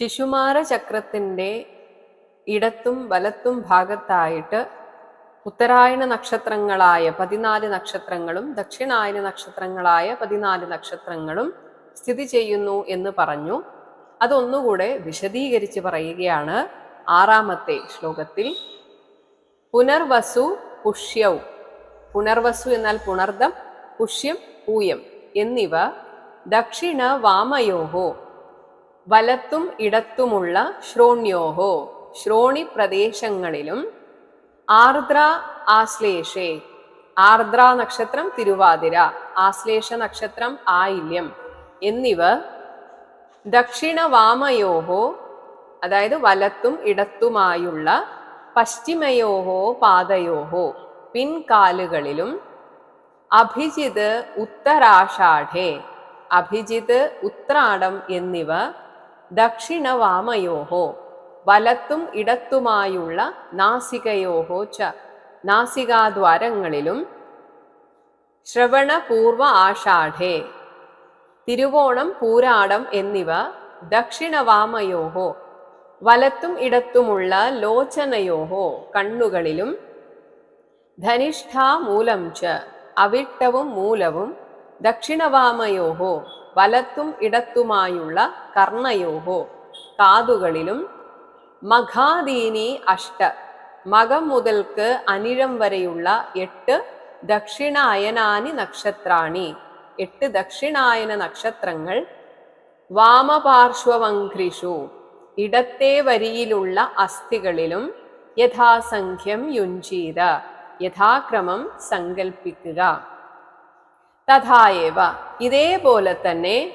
ശിശുമാര ചക്രത്തിന്റെ ഇടത്തും വലത്തും ഭാഗത്തായിട്ട് ഉത്തരായണ നക്ഷത്രങ്ങളായ പതിനാല് നക്ഷത്രങ്ങളും ദക്ഷിണായന നക്ഷത്രങ്ങളായ പതിനാല് നക്ഷത്രങ്ങളും സ്ഥിതി ചെയ്യുന്നു എന്ന് പറഞ്ഞു. അതൊന്നുകൂടെ വിശദീകരിച്ച് പറയുകയാണ് ആറാമത്തെ ശ്ലോകത്തിൽ. പുനർവസു പുഷ്യൗ. പുനർവസു എന്നാൽ പുണർദം പുഷ്യം പൂയം എന്നിവ ദക്ഷിണ വാമയോഹോ വലത്തും ഇടത്തുമുള്ള ശ്രോണ്യോഹോ. ശ്രോണി പ്രദേശങ്ങളിലും ആർദ്ര ആശ്ലേഷേ. ആർദ്ര നക്ഷത്രം തിരുവാതിര ആശ്ലേഷ നക്ഷത്രം ആയില്യം എന്നിവ ദക്ഷിണവാമയോഹോ അതായത് വലത്തും ഇടത്തുമായുള്ള പശ്ചിമയോഹോ പാതയോഹോ പിൻകാലുകളിലും അഭിജിത് ഉത്തരാഷാഢേ അഭിജിത് ഉത്രാടം എന്നിവ ദക്ഷിണവാമയോഹോ വലത്തും ഇടത്തുമായുള്ള നാസികയോഹോ ച. നാസികാദ്വാരങ്ങളിലും ശ്രവണപൂർവ ആഷാഢേ തിരുവോണം പൂരാടം എന്നിവ ദക്ഷിണവാമയോഹോ വലത്തും ഇടത്തുമുള്ള ലോചനയോഹോ കണ്ണുകളിലും ധനിഷ്ഠാമൂലം ച അവിട്ടവും മൂലവും ദക്ഷിണവാമയോഹോ വലത്തും ഇടത്തുമായുള്ള കർണയോഹോ. കാതുകളിലും മഘാദീനി അഷ്ട. മകം മുതൽക്ക് അനിഴം വരെയുള്ള എട്ട് ദക്ഷിണായനാനി നക്ഷത്രാണി. എട്ട് ദക്ഷിണായന നക്ഷത്രങ്ങൾ വാമപാർശ്വവംഘ്രിഷു. ഇടത്തെ വരിയിലുള്ള അസ്ഥികളിലും യഥാസംഖ്യം യുഞ്ചീത. യഥാക്രമം സങ്കൽപ്പിക്കുക. തഥായേവ ഇതേപോലെ തന്നെ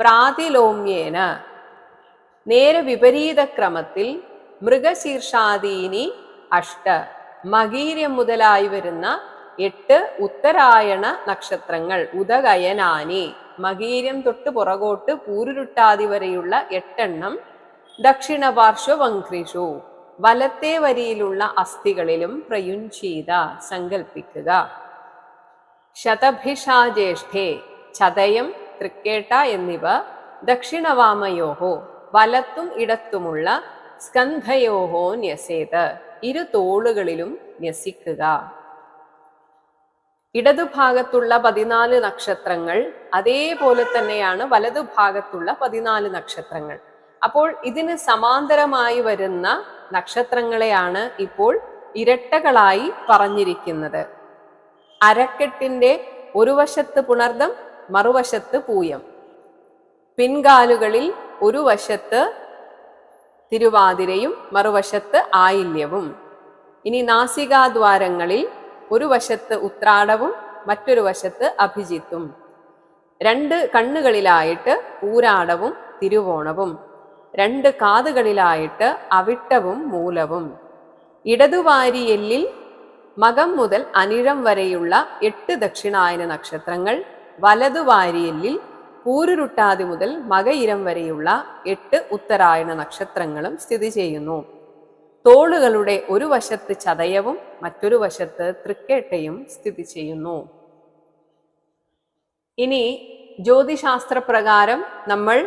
പ്രാതിലോമ്യേന. നേരെ വിപരീത ക്രമത്തിൽ മൃഗശീർഷാദീനി അഷ്ട. മകീര്യം മുതലായി വരുന്ന എട്ട് ഉത്തരായണ നക്ഷത്രങ്ങൾ ഉദകയനാനി. മകീര്യം തൊട്ട് പുറകോട്ട് പൂരുരുട്ടാതി വരെയുള്ള എട്ടെണ്ണം ദക്ഷിണപാർശ്വവംഘ്രിഷു. വലത്തെ വരിയിലുള്ള അസ്ഥികളിലും പ്രയുഞ്ചീത സങ്കൽപ്പിക്കുക. ശതഭിഷാജ്യേഷ്ഠേ ചതയം തൃക്കേട്ട എന്നിവ ദക്ഷിണവാമയോഹോ വലത്തും ഇടത്തുമുള്ള സ്കന്ധയോഹോ ന്യസേത്. ഇരു തോളുകളിലും ന്യസിക്കുക. ഇടതുഭാഗത്തുള്ള പതിനാല് നക്ഷത്രങ്ങൾ അതേപോലെ തന്നെയാണ് വലതുഭാഗത്തുള്ള പതിനാല് നക്ഷത്രങ്ങൾ. അപ്പോൾ ഇതിന് സമാന്തരമായി വരുന്ന നക്ഷത്രങ്ങളെയാണ് ഇപ്പോൾ ഇരട്ടകളായി പറഞ്ഞിരിക്കുന്നത്. അരക്കെട്ടിന്റെ ഒരു വശത്ത് പുണർദം മറുവശത്ത് പൂയം. പിൻകാലുകളിൽ ഒരു വശത്ത് തിരുവാതിരയും മറുവശത്ത് ആയില്യവും. ഇനി നാസികാദ്വാരങ്ങളിൽ ഒരു വശത്ത് ഉത്രാടവും മറ്റൊരു വശത്ത് അഭിജിത്തും. രണ്ട് കണ്ണുകളിലായിട്ട് ഊരാടവും തിരുവോണവും. രണ്ട് കാതുകളിലായിട്ട് അവിട്ടവും മൂലവും. ഇടതുവാരിയെല്ലിൽ മകം മുതൽ അനിഴം വരെയുള്ള എട്ട് ദക്ഷിണായന നക്ഷത്രങ്ങൾ വലതുവാരിയെല്ലിൽ പൂരുരുട്ടാതി മുതൽ മകയിരം വരെയുള്ള എട്ട് ഉത്തരായണ നക്ഷത്രങ്ങളും സ്ഥിതി ചെയ്യുന്നു. തോളുകളുടെ ഒരു വശത്ത് ചതയവും മറ്റൊരു വശത്ത് തൃക്കേട്ടയും സ്ഥിതി ചെയ്യുന്നു. ഇനി ജ്യോതിശാസ്ത്ര പ്രകാരം നമ്മൾ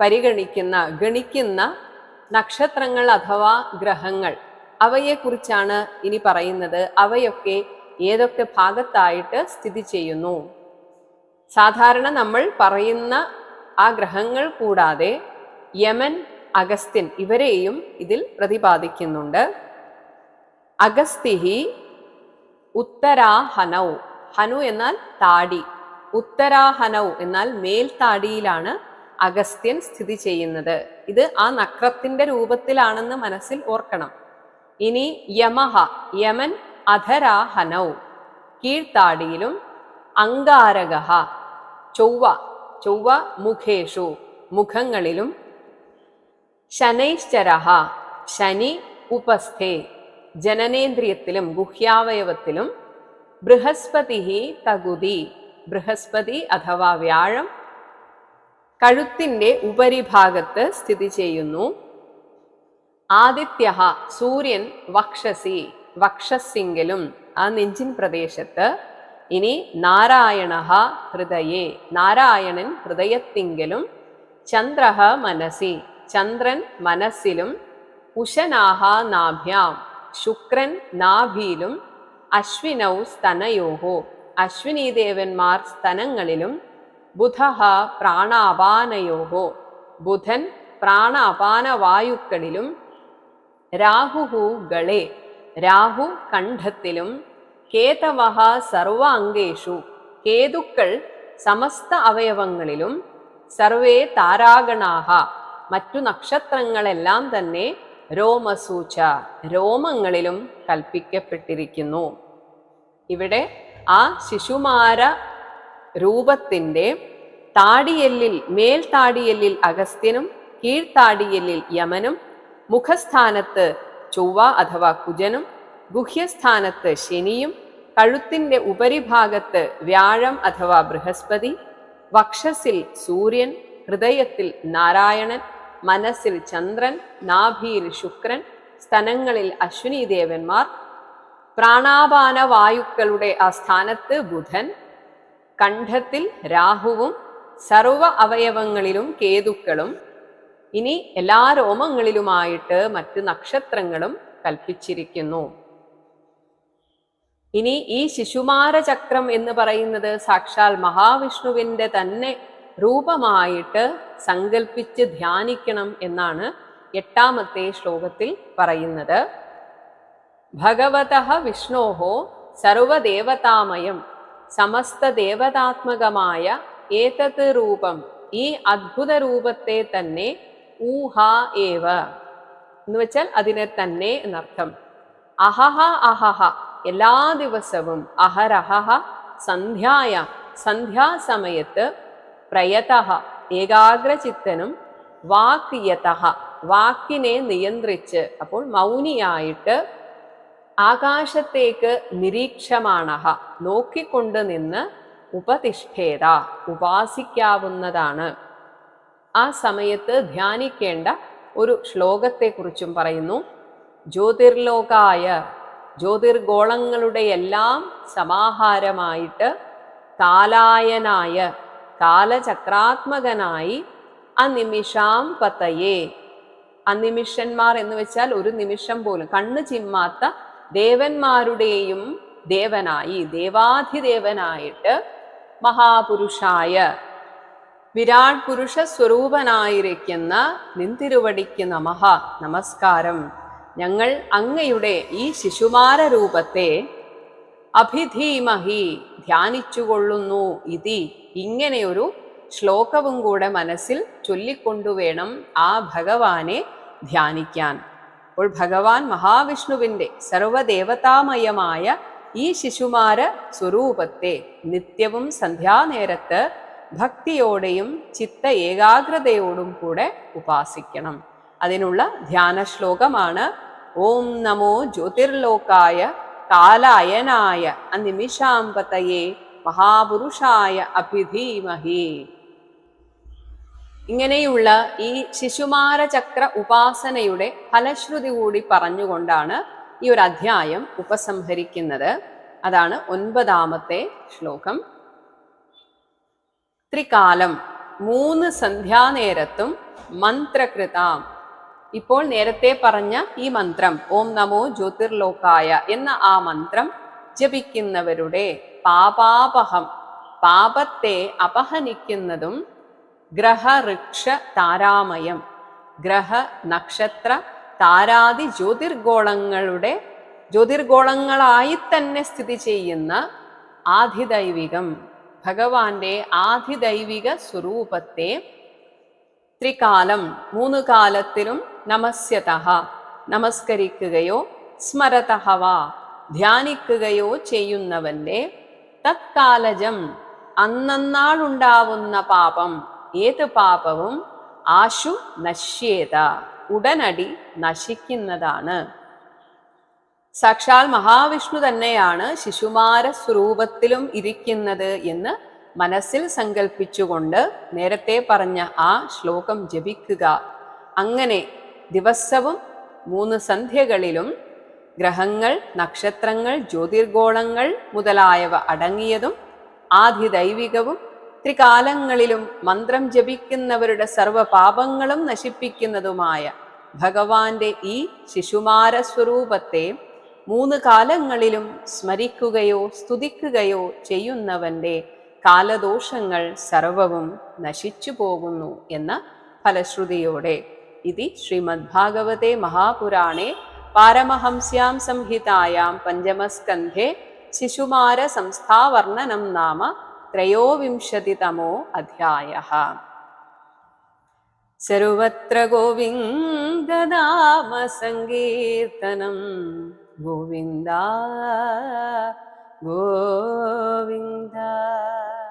പരിഗണിക്കുന്ന ഗണിക്കുന്ന നക്ഷത്രങ്ങൾ അഥവാ ഗ്രഹങ്ങൾ അവയെക്കുറിച്ചാണ് ഇനി പറയുന്നത്. അവയൊക്കെ ഏതൊക്കെ ഭാഗത്തായിട്ട് സ്ഥിതി ചെയ്യുന്നു? സാധാരണ നമ്മൾ പറയുന്ന ആ ഗ്രഹങ്ങൾ കൂടാതെ യമൻ അഗസ്ത്യൻ ഇവരെയും ഇതിൽ പ്രതിപാദിക്കുന്നുണ്ട്. അഗസ്തിഹി ഉത്തരാഹനൗ. ഹനു എന്നാൽ താടി. ഉത്തരാഹനൗ എന്നാൽ മേൽത്താടിയിലാണ് അഗസ്ത്യൻ സ്ഥിതി ചെയ്യുന്നത്. ഇത് ആ നക്രത്തിന്റെ രൂപത്തിലാണെന്ന് മനസ്സിൽ ഓർക്കണം. ഇനി യമഹ യമൻ അധരാഹനൗ കീഴ്ത്താടിയിലും അങ്കാരകഹ ചൊവ്വ ചൊവ്വ മുഖേഷു മുഖങ്ങളിലും ശനൈശ്ചരഹ ശനി ഉപസ്ഥേ ജനനേന്ദ്രിയത്തിലും ഗുഹ്യാവയവത്തിലും ബൃഹസ്പതി തകുതി ബൃഹസ്പതി അഥവാ വ്യാഴം കഴുത്തിന്റെ ഉപരിഭാഗത്ത് സ്ഥിതി ചെയ്യുന്നു. ആദിത്യ സൂര്യൻ വക്ഷസി വക്ഷസിങ്കിലും ആ നെഞ്ചിൻ പ്രദേശത്ത്. ഇനി നാരായണ ഹൃദയേ നാരായണൻ ഹൃദയത്തിങ്കിലും ചന്ദ്ര മനസി ചന്ദ്രൻ മനസ്സിലും ഉശനാഹ നാഭ്യാം ശുക്രൻ നാഭിയിലും അശ്വിനൗ സ്തനയോഹോ അശ്വിനി ദേവന്മാർ സ്തനങ്ങളിലും ബുധഃ പ്രാണാപാനയോഹോ ബുധൻ പ്രാണാപാന വായുക്കളിലും രാഹുഹു രാഹു കണ്ഠത്തിലും കേതവഹ സർവ അംഗേഷു കേതുക്കൾ സമസ്ത അവയവങ്ങളിലും സർവേ താരാഗണാഹ. മറ്റു നക്ഷത്രങ്ങളെല്ലാം തന്നെ രോമസൂച. രോമങ്ങളിലും കൽപ്പിക്കപ്പെട്ടിരിക്കുന്നു. ഇവിടെ ആ ശിശുമാര രൂപത്തിന്റെ താടിയെല്ലിൽ മേൽത്താടിയെല്ലിൽ അഗസ്ത്യനും കീഴ്ത്താടിയെല്ലിൽ യമനും മുഖസ്ഥാനത്ത് ചൊവ്വ അഥവാ കുജനും ഗുഹ്യസ്ഥാനത്ത് ശനിയും കഴുത്തിന്റെ ഉപരിഭാഗത്ത് വ്യാഴം അഥവാ ബൃഹസ്പതി വക്ഷസിൽ സൂര്യൻ ഹൃദയത്തിൽ നാരായണൻ മനസ്സിൽ ചന്ദ്രൻ നാഭിയിൽ ശുക്രൻ സ്തനങ്ങളിൽ അശ്വിനി ദേവന്മാർ പ്രാണാപാന വായുക്കളുടെ ആ സ്ഥാനത്ത് ബുധൻ കണ്ഠത്തിൽ രാഹുവും സർവ അവയവങ്ങളിലും കേതുക്കളും ഇനി എല്ലാ രോമങ്ങളിലുമായിട്ട് മറ്റ് നക്ഷത്രങ്ങളും കൽപ്പിച്ചിരിക്കുന്നു. ഇനി ഈ ശിശുമാര ചക്രം എന്ന് പറയുന്നത് സാക്ഷാൽ മഹാവിഷ്ണുവിന്റെ തന്നെ രൂപമായിട്ട് സങ്കല്പിച്ച് ധ്യാനിക്കണം എന്നാണ് എട്ടാമത്തെ ശ്ലോകത്തിൽ പറയുന്നത്. ഭഗവത വിഷ്ണോഹോ സർവദേവതാമയം സമസ്ത ദേവതാത്മകമായ ഏതത് രൂപം ഈ അദ്ഭുത രൂപത്തെ തന്നെ ഊഹ എന്ന് വെച്ചാൽ അതിനെ തന്നെ എന്നർത്ഥം. അഹഹ അഹഹ. എല്ലാ ദിവസവും അഹരഹഹ സന്ധ്യായ സന്ധ്യാസമയത്ത് പ്രയത ഏകാഗ്രചിത്തനും വാക്യത വാക്കിനെ നിയന്ത്രിച്ച് അപ്പോൾ മൗനിയായിട്ട് ആകാശത്തേക്ക് നിരീക്ഷമാണഹ. നോക്കിക്കൊണ്ട് നിന്ന് ഉപതിഷ്ഠേത ഉപാസിക്കാവുന്നതാണ്. ആ സമയത്ത് ധ്യാനിക്കേണ്ട ഒരു ശ്ലോകത്തെക്കുറിച്ചും പറയുന്നു. ജ്യോതിർലോകായ ജ്യോതിർഗോളങ്ങളുടെ എല്ലാം സമാഹാരമായിട്ട് കാലായനായ കാലചക്രാത്മകനായി അനിമിഷാം പതയേ. അനിമിഷന്മാർ എന്ന് വെച്ചാൽ ഒരു നിമിഷം പോലും കണ്ണ് ചിമ്മാത്ത ദേവന്മാരുടെയും ദേവനായി ദേവാധിദേവനായിട്ട് മഹാപുരുഷായ വിരാട് പുരുഷ സ്വരൂപനായിരിക്കുന്ന നിന്തിരുവടിക്ക് നമഹ നമസ്കാരം. ഞങ്ങൾ അങ്ങയുടെ ഈ ശിശുമാര രൂപത്തെ അഭിധീമഹി ധ്യാനിച്ചുകൊള്ളുന്നു ഇതി. ഇങ്ങനെയൊരു ശ്ലോകവും കൂടെ മനസ്സിൽ ചൊല്ലിക്കൊണ്ടുവേണം ആ ഭഗവാനെ ധ്യാനിക്കാൻ. അപ്പോൾ ഭഗവാൻ മഹാവിഷ്ണുവിന്റെ സർവദേവതാമയമായ ഈ ശിശുമാര സ്വരൂപത്തെ നിത്യവും സന്ധ്യാനേരത്ത് ഭക്തിയോടെയും ചിത്ത ഏകാഗ്രതയോടും കൂടെ ഉപാസിക്കണം. അതിനുള്ള ധ്യാന ശ്ലോകമാണ് ഓം നമോ ജ്യോതിർലോകായ കാലായനായ അനിമിഷാമ്പതയെ മഹാപുരുഷായ അഭിധീമഹി. ഇങ്ങനെയുള്ള ഈ ശിശുമാര ചക്ര ഉപാസനയുടെ ഫലശ്രുതി കൂടി പറഞ്ഞുകൊണ്ടാണ് ഈ ഒരു അധ്യായം ഉപസംഹരിക്കുന്നത്. അതാണ് ഒൻപതാമത്തെ ശ്ലോകം. ത്രികാലം മൂന്ന് സന്ധ്യാനേരത്തും മന്ത്രകൃതാം. ഇപ്പോൾ നേരത്തെ പറഞ്ഞ ഈ മന്ത്രം ഓം നമോ ജ്യോതിർലോകായ എന്ന ആ മന്ത്രം ജപിക്കുന്നവരുടെ പാപാപഹം പാപത്തെ അപഹനിക്കുന്നതും ഗ്രഹ ഋക്ഷ താരാമയം ഗ്രഹ നക്ഷത്ര താരാതി ജ്യോതിർഗോളങ്ങളുടെ ജ്യോതിർഗോളങ്ങളായി തന്നെ സ്ഥിതി ചെയ്യുന്ന ആധിദൈവികം. ഭഗവാന്റെ ആധിദൈവിക സ്വരൂപത്തെ ത്രികാലം മൂന്ന് കാലത്തിലും നമസ്യത നമസ്കരിക്കുകയോ സ്മരതഹവ ധ്യാനിക്കുകയോ ചെയ്യുന്നവന്റെ തത്കാലജം അന്നന്നാളുണ്ടാവുന്ന പാപം ഏത് പാപവും ആശു നശ്യേത ഉടനടി നശിക്കുന്നതാണ്. സാക്ഷാൽ മഹാവിഷ്ണു തന്നെയാണ് ശിശുമാര സ്വരൂപത്തിലും ഇരിക്കുന്നത് എന്ന് മനസ്സിൽ സങ്കല്പിച്ചുകൊണ്ട് നേരത്തെ പറഞ്ഞ ആ ശ്ലോകം ജപിക്കുക. അങ്ങനെ ദിവസവും മൂന്ന് സന്ധ്യകളിലും ഗ്രഹങ്ങൾ നക്ഷത്രങ്ങൾ ജ്യോതിർഗോളങ്ങൾ മുതലായവ അടങ്ങിയതും ആധിദൈവികവും ത്രികാലങ്ങളിലും മന്ത്രം ജപിക്കുന്നവരുടെ സർവപാപങ്ങളും നശിപ്പിക്കുന്നതുമായ ഭഗവാന്റെ ഈ ശിശുമാര സ്വരൂപത്തെ മൂന്ന് കാലങ്ങളിലും സ്മരിക്കുകയോ സ്തുതിക്കുകയോ ചെയ്യുന്നവന്റെ കാലദോഷങ്ങൾ സർവവും നശിച്ചു പോകുന്നു എന്ന ഫലശ്രുതിയോടെ. ഇതി ശ്രീമദ് ഭാഗവതേ മഹാപുരാണേ പാരമഹംസ്യാം സംഹിതായാം പഞ്ചമസ്കന്ധേ ശിശുമാര സംസ്ഥാവർണനം നാമ ത്രയോവിംശതിതമോ അധ്യായ. സർവത്ര ഗോവിന്ദനാമ സങ്കീർത്തനം. govinda down.